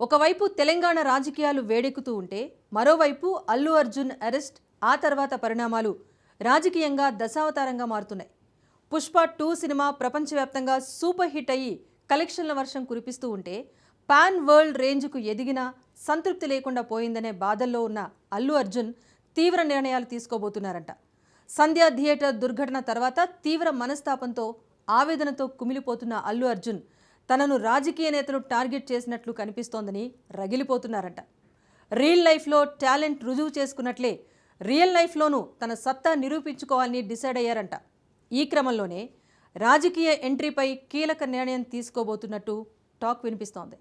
ఒకవైపు తెలంగాణ రాజకీయాలు వేడెక్కుతూ ఉంటే మరోవైపు అల్లు అర్జున్ అరెస్ట్ ఆ తర్వాత పరిణామాలు రాజకీయంగా దశావతారంగా మారుతున్నాయి. పుష్ప టూ సినిమా ప్రపంచవ్యాప్తంగా సూపర్ హిట్ అయ్యి కలెక్షన్ల వర్షం కురిపిస్తూ ఉంటే పాన్ వరల్డ్ రేంజ్కు ఎదిగినా సంతృప్తి లేకుండా పోయిందనే బాధల్లో ఉన్న అల్లు అర్జున్ తీవ్ర నిర్ణయాలు తీసుకోబోతున్నారంట. సంధ్యా థియేటర్ దుర్ఘటన తర్వాత తీవ్ర మనస్తాపంతో ఆవేదనతో కుమిలిపోతున్న అల్లు అర్జున్ తనను రాజకీయ నేతలు టార్గెట్ చేసినట్లు కనిపిస్తోందని రగిలిపోతున్నారంట. రియల్ లైఫ్లో టాలెంట్ రుజువు చేసుకున్నట్లే రియల్ లైఫ్లోనూ తన సత్తా నిరూపించుకోవాలని డిసైడ్ అయ్యారంట. ఈ క్రమంలోనే రాజకీయ ఎంట్రీపై కీలక నిర్ణయం తీసుకోబోతున్నట్టు టాక్ వినిపిస్తోంది.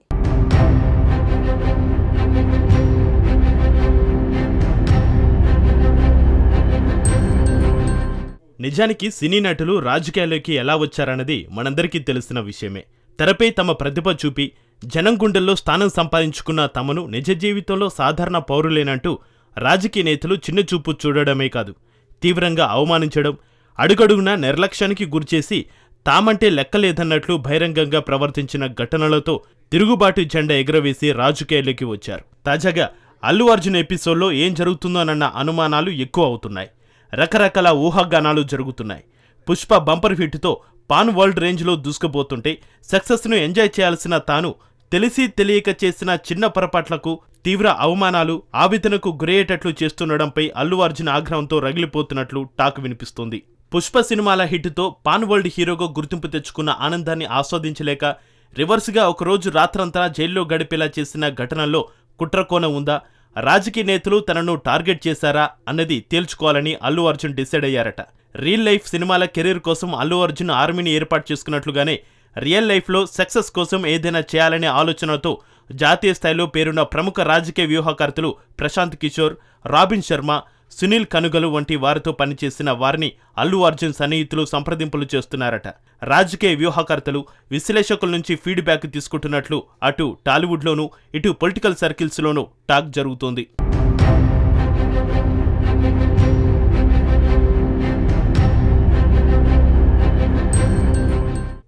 నిజానికి సినీ నటులు రాజకీయాల్లోకి ఎలా వచ్చారన్నది మనందరికీ తెలిసిన విషయమే. తెరపై తమ ప్రతిభ చూపి జనం గుండెల్లో స్థానం సంపాదించుకున్న తమను నిజ జీవితంలో సాధారణ పౌరులేనంటూ రాజకీయ నేతలు చిన్నచూపు చూడడమే కాదు తీవ్రంగా అవమానించడం అడుగడుగునా నిర్లక్ష్యానికి గురిచేసి తామంటే లెక్కలేదన్నట్లు బహిరంగంగా ప్రవర్తించిన ఘటనలతో తిరుగుబాటు జెండా ఎగురవేసి రాజకీయాల్లోకి వచ్చారు. తాజాగా అల్లు అర్జున్ ఎపిసోడ్లో ఏం జరుగుతుందోనన్న అనుమానాలు ఎక్కువ అవుతున్నాయి. రకరకాల ఊహాగానాలు జరుగుతున్నాయి. పుష్ప బంపర్ హిట్తో పాన్ వరల్డ్ రేంజ్లో దూసుకుపోతుంటే సక్సెస్ను ఎంజాయ్ చేయాల్సిన తాను తెలిసి తెలియక చేసిన చిన్న పొరపాట్లకు తీవ్ర అవమానాలు ఆవేదనకు గురయ్యేటట్లు చేస్తుండడంపై అల్లు అర్జున్ ఆగ్రహంతో రగిలిపోతున్నట్లు టాక్ వినిపిస్తోంది. పుష్ప సినిమాల హిట్తో పాన్ వరల్డ్ హీరోగా గుర్తింపు తెచ్చుకున్న ఆనందాన్ని ఆస్వాదించలేక రివర్స్గా ఒకరోజు రాత్రంతా జైల్లో గడిపేలా చేసిన ఘటనల్లో కుట్రకోణ ఉందా? రాజకీయ నేతలు తనను టార్గెట్ చేశారా అన్నది తేల్చుకోవాలని అల్లు అర్జున్ డిసైడ్ అయ్యారట. రియల్ లైఫ్ సినిమాల కెరీర్ కోసం అల్లు అర్జున్ ఆర్మీని ఏర్పాటు చేసుకున్నట్లుగానే రియల్ లైఫ్లో సక్సెస్ కోసం ఏదైనా చేయాలనే ఆలోచనతో జాతీయ స్థాయిలో పేరున్న ప్రముఖ రాజకీయ వ్యూహకర్తలు ప్రశాంత్ కిషోర్ రాబిన్ శర్మ సునీల్ కనుగలు వంటి వారితో పనిచేసిన వారిని అల్లు అర్జున్ సన్నిహితులు సంప్రదింపులు చేస్తున్నారట. రాజకీయ వ్యూహకర్తలు విశ్లేషకుల నుంచి ఫీడ్బ్యాక్ తీసుకుంటున్నట్లు అటు టాలీవుడ్లోనూ ఇటు పొలిటికల్ సర్కిల్స్లోనూ టాక్ జరుగుతోంది.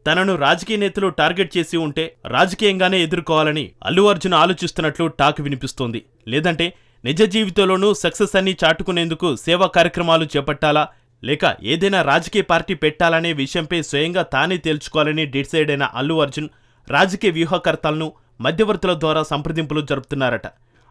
తనను రాజకీయ నేతలు టార్గెట్ చేసి ఉంటే రాజకీయంగానే ఎదుర్కోవాలని అల్లు అర్జున్ ఆలోచిస్తున్నట్లు టాక్ వినిపిస్తోంది. లేదంటే నిజ జీవితంలోనూ సక్సెస్ అన్ని చాటుకునేందుకు సేవా కార్యక్రమాలు చేపట్టాలా? లేక ఏదైనా రాజకీయ పార్టీ పెట్టాలనే విషయంపై స్వయంగా తానే తేల్చుకోవాలని డిసైడ్ అయిన అల్లు అర్జున్ రాజకీయ వ్యూహకర్తలను మధ్యవర్తుల ద్వారా సంప్రదింపులు జరుపుతున్నారట.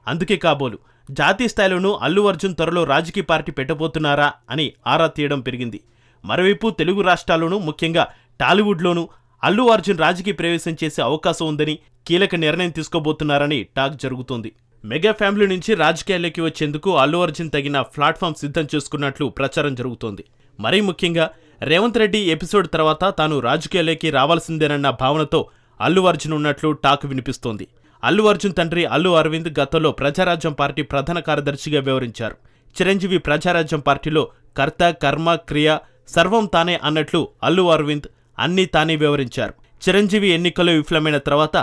అందుకే కాబోలు జాతీయ స్థాయిలోనూ అల్లు అర్జున్ త్వరలో రాజకీయ పార్టీ పెట్టబోతున్నారా అని ఆరా తీయడం పెరిగింది. మరోవైపు తెలుగు రాష్ట్రాల్లోనూ ముఖ్యంగా టాలీవుడ్లోనూ అల్లు అర్జున్ రాజకీయ ప్రవేశం చేసే అవకాశం ఉందని కీలక నిర్ణయం తీసుకోబోతున్నారని టాక్ జరుగుతోంది. మెగా ఫ్యామిలీ నుంచి రాజకీయాల్లోకి వచ్చేందుకు అల్లు అర్జున్ తగిన ప్లాట్ఫామ్ సిద్ధం చేసుకున్నట్లు ప్రచారం జరుగుతోంది. మరీ ముఖ్యంగా రేవంత్ రెడ్డి ఎపిసోడ్ తర్వాత తాను రాజకీయాల్లోకి రావాల్సిందేనన్న భావనతో అల్లు అర్జున్ ఉన్నట్లు టాక్ వినిపిస్తోంది. అల్లు అర్జున్ తండ్రి అల్లు అరవింద్ గతంలో ప్రజారాజ్యం పార్టీ ప్రధాన కార్యదర్శిగా వివరించారు చిరంజీవి ప్రజారాజ్యం పార్టీలో కర్త కర్మ క్రియ సర్వం తానే అన్నట్లు అల్లు అరవింద్ అన్నీ తానే వివరించారు చిరంజీవి ఎన్నికల్లో విఫలమైన తర్వాత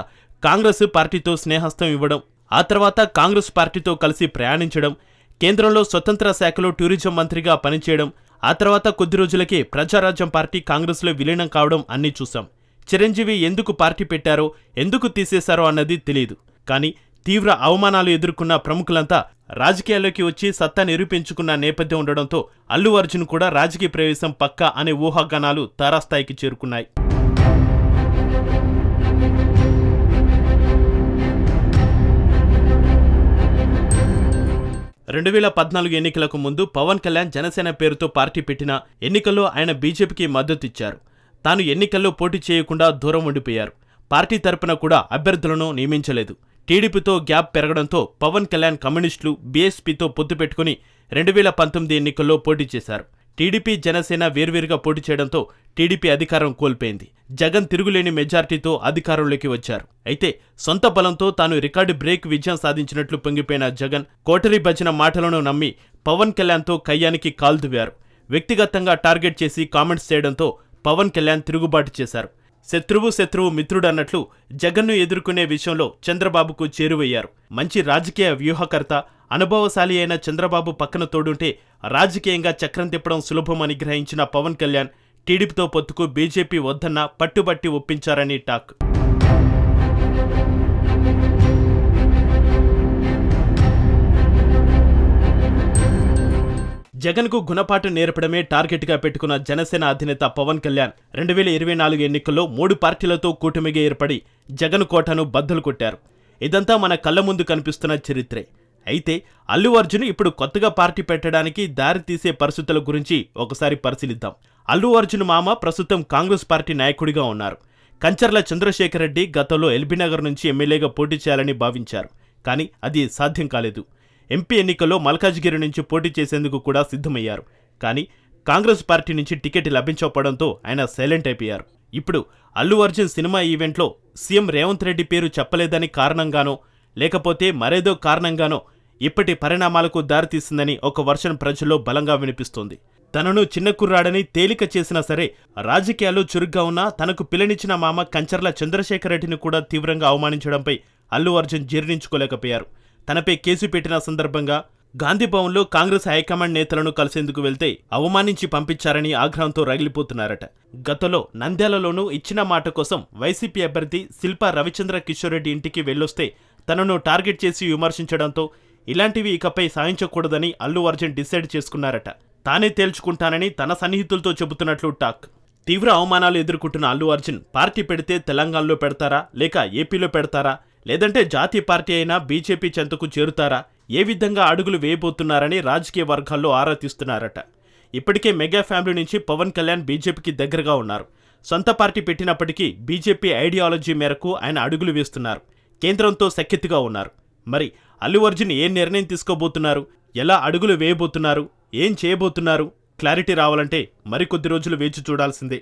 కాంగ్రెస్ పార్టీతో స్నేహస్తం ఇవ్వడం ఆ తర్వాత కాంగ్రెస్ పార్టీతో కలిసి ప్రయాణించడం కేంద్రంలో స్వతంత్ర శాఖలో టూరిజం మంత్రిగా పనిచేయడం ఆ తర్వాత కొద్ది రోజులకే ప్రజారాజ్యం పార్టీ కాంగ్రెస్లో విలీనం కావడం అన్నీ చూశాం. చిరంజీవి ఎందుకు పార్టీ పెట్టారో ఎందుకు తీసేశారో అన్నది తెలియదు కానీ తీవ్ర అవమానాలు ఎదుర్కొన్న ప్రముఖులంతా రాజకీయాల్లోకి వచ్చి సత్తా నిరూపించుకున్న నేపథ్యం ఉండడంతో అల్లు అర్జున్ కూడా రాజకీయ ప్రవేశం పక్కా అనే ఊహాగానాలు తారాస్థాయికి చేరుకున్నాయి. రెండు వేల పద్నాలుగు ఎన్నికలకు ముందు పవన్ కళ్యాణ్ జనసేన పేరుతో పార్టీ పెట్టిన ఎన్నికల్లో ఆయన బీజేపీకి మద్దతిచ్చారు. తాను ఎన్నికల్లో పోటీ చేయకుండా దూరం ఉండిపోయారు. పార్టీ తరపున కూడా అభ్యర్థులను నియమించలేదు. టీడీపీతో గ్యాప్ పెరగడంతో పవన్ కళ్యాణ్ కమ్యూనిస్టులు బీఎస్పీతో పొత్తు పెట్టుకుని రెండు వేల పంతొమ్మిది ఎన్నికల్లో పోటీ చేశారు. టీడీపీ జనసేన వేర్వేరుగా పోటీ చేయడంతో టీడీపీ అధికారం కోల్పోయింది. జగన్ తిరుగులేని మెజార్టీతో అధికారంలోకి వచ్చారు. అయితే సొంత బలంతో తాను రికార్డు బ్రేక్ విజయం సాధించినట్లు పొంగిపోయిన జగన్ కోటరీ భజన మాటలను నమ్మి పవన్ కళ్యాణ్తో కయ్యానికి కాల్దువారు వ్యక్తిగతంగా టార్గెట్ చేసి కామెంట్స్ చేయడంతో పవన్ కళ్యాణ్ తిరుగుబాటు చేశారు. శత్రువు శత్రువు మిత్రుడన్నట్లు జగన్ను ఎదుర్కొనే విషయంలో చంద్రబాబుకు చేరువయ్యారు. మంచి రాజకీయ వ్యూహకర్త అనుభవశాలి అయిన చంద్రబాబు పక్కన తోడుంటే రాజకీయంగా చక్రం తిప్పడం సులభమని గ్రహించిన పవన్ కళ్యాణ్ టీడీపీతో పొత్తుకు బీజేపీ వద్దన్న పట్టుబట్టి ఒప్పించారని టాక్. జగన్కు గుణపాఠం నేర్పడమే టార్గెట్గా పెట్టుకున్న జనసేన అధినేత పవన్ కళ్యాణ్ రెండు వేల ఇరవై నాలుగు ఎన్నికల్లో మూడు పార్టీలతో కూటమిగా ఏర్పడి జగన్ కోటను బద్దలు కొట్టారు. ఇదంతా మన కళ్ళ ముందు కనిపిస్తున్న చరిత్రే. అయితే అల్లు అర్జున్ ఇప్పుడు కొత్తగా పార్టీ పెట్టడానికి దారి తీసే పరిస్థితుల గురించి ఒకసారి పరిశీలిద్దాం. అల్లు అర్జున్ మామ ప్రస్తుతం కాంగ్రెస్ పార్టీ నాయకుడిగా ఉన్నారు. కంచర్ల చంద్రశేఖర్ రెడ్డి గతంలో ఎల్బీనగర్ నుంచి ఎమ్మెల్యేగా పోటీ చేయాలని భావించారు. కానీ అది సాధ్యం కాలేదు. ఎంపీ ఎన్నికల్లో మల్కాజ్గిరి నుంచి పోటీ చేసేందుకు కూడా సిద్ధమయ్యారు. కానీ కాంగ్రెస్ పార్టీ నుంచి టికెట్ లభించకపోవడంతో ఆయన సైలెంట్ అయిపోయారు. ఇప్పుడు అల్లు అర్జున్ సినిమా ఈవెంట్లో సీఎం రేవంత్ రెడ్డి పేరు చెప్పలేదని కారణంగానో లేకపోతే మరేదో కారణంగానో ఇప్పటి పరిణామాలకు దారితీసిందని ఒక వర్షన్ ప్రజల్లో బలంగా వినిపిస్తోంది. తనను చిన్న కుర్రాడని తేలిక చేసినా సరే రాజకీయాల్లో చురుగ్గా ఉన్న తనకు పిల్లనిచ్చిన మామ కంచర్ల చంద్రశేఖర్ రెడ్డిని కూడా తీవ్రంగా అవమానించడంపై అల్లు అర్జున్ జీర్ణించుకోలేకపోయారు. తనపై కేసు పెట్టిన సందర్భంగా గాంధీభవన్లో కాంగ్రెస్ హైకమాండ్ నేతలను కలిసేందుకు వెళ్తే అవమానించి పంపించారని ఆగ్రహంతో రగిలిపోతున్నారట. గతంలో నంద్యాలలోనూ ఇచ్చిన మాట కోసం వైసీపీ అభ్యర్థి శిల్పా రవిచంద్ర కిషోర్ రెడ్డి ఇంటికి వెళ్ళొస్తే తనను టార్గెట్ చేసి విమర్శించడంతో ఇలాంటివి ఇకపై సాధించకూడదని అల్లు అర్జున్ డిసైడ్ చేసుకున్నారట. తానే తేల్చుకుంటానని తన సన్నిహితులతో చెబుతున్నట్లు టాక్. తీవ్ర అవమానాలు ఎదుర్కొంటున్న అల్లు అర్జున్ పార్టీ పెడితే తెలంగాణలో పెడతారా? లేక ఏపీలో పెడతారా? లేదంటే జాతీయ పార్టీ అయినా బీజేపీ చెంతకు చేరుతారా? ఏ విధంగా అడుగులు వేయబోతున్నారని రాజకీయ వర్గాల్లో ఆరా తీస్తున్నారట. ఇప్పటికే మెగా ఫ్యామిలీ నుంచి పవన్ కళ్యాణ్ బీజేపీకి దగ్గరగా ఉన్నారు. సొంత పార్టీ పెట్టినప్పటికీ బీజేపీ ఐడియాలజీ మేరకు ఆయన అడుగులు వేస్తున్నారు. కేంద్రంతో సఖ్యతగా ఉన్నారు. మరి అల్లు అర్జున్ ఏ నిర్ణయం తీసుకోబోతున్నారు? ఎలా అడుగులు వేయబోతున్నారు? ఏం చేయబోతున్నారు? క్లారిటీ రావాలంటే మరికొద్ది రోజులు వేచి చూడాల్సిందే.